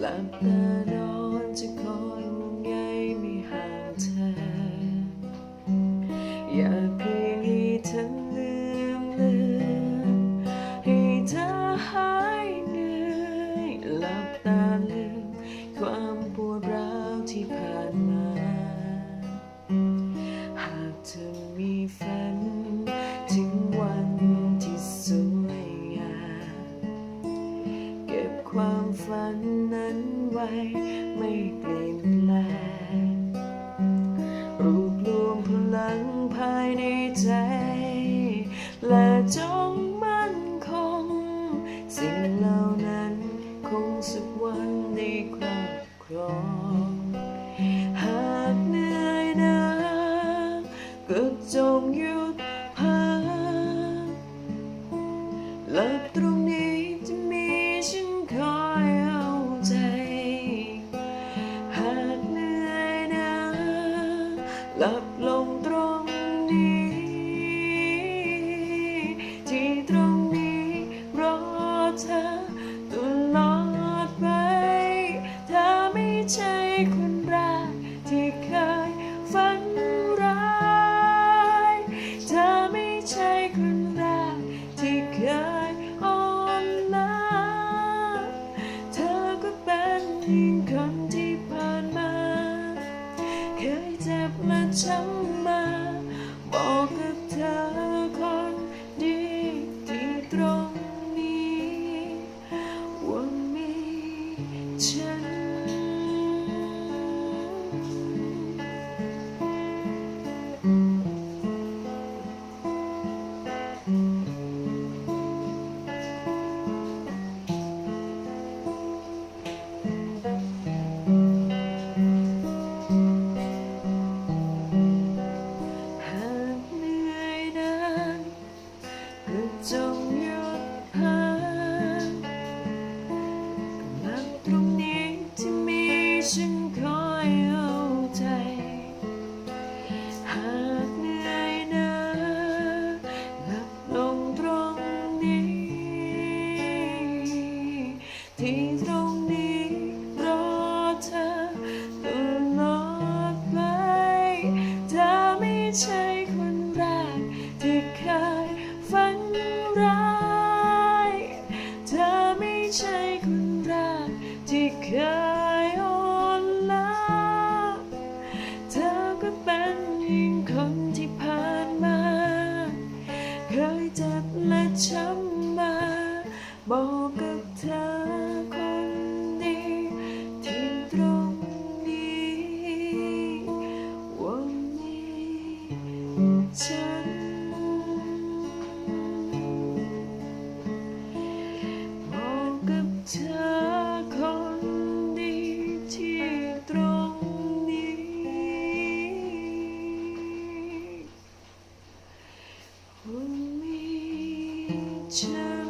หลับตานอนจะคอยห่วงใยไม่ห่างเธอ อยากเพียงให้เธอลืมลืมให้เธอหายเหนื่อยหลับตาลืมความปวดร้าวที่ผ่านมา หากเธอมีแฟน ไว้ ไม่เปลี่ยนแปลงรวบรวมพลังภายในใจ และจงมั่นคง สิ่งเหล่านั้นคงสักวันได้ครอบครองหากเหนื่อยนะก็จงหยุดพักหลับตรง หลับล จงหยุดพักหลับตรงนี้ที่มีฉันคอยเอาใจ หากเหนื่อยนะหลับลงตรงนี้ ที่ตรงนี้รอเธอตลอดไปถ้าไม่ใช่ เธอคนดีที่ตรงนี้ว่ามีฉันบอกกับเธอคนดีที่ตรงนี้ว่ามีฉัน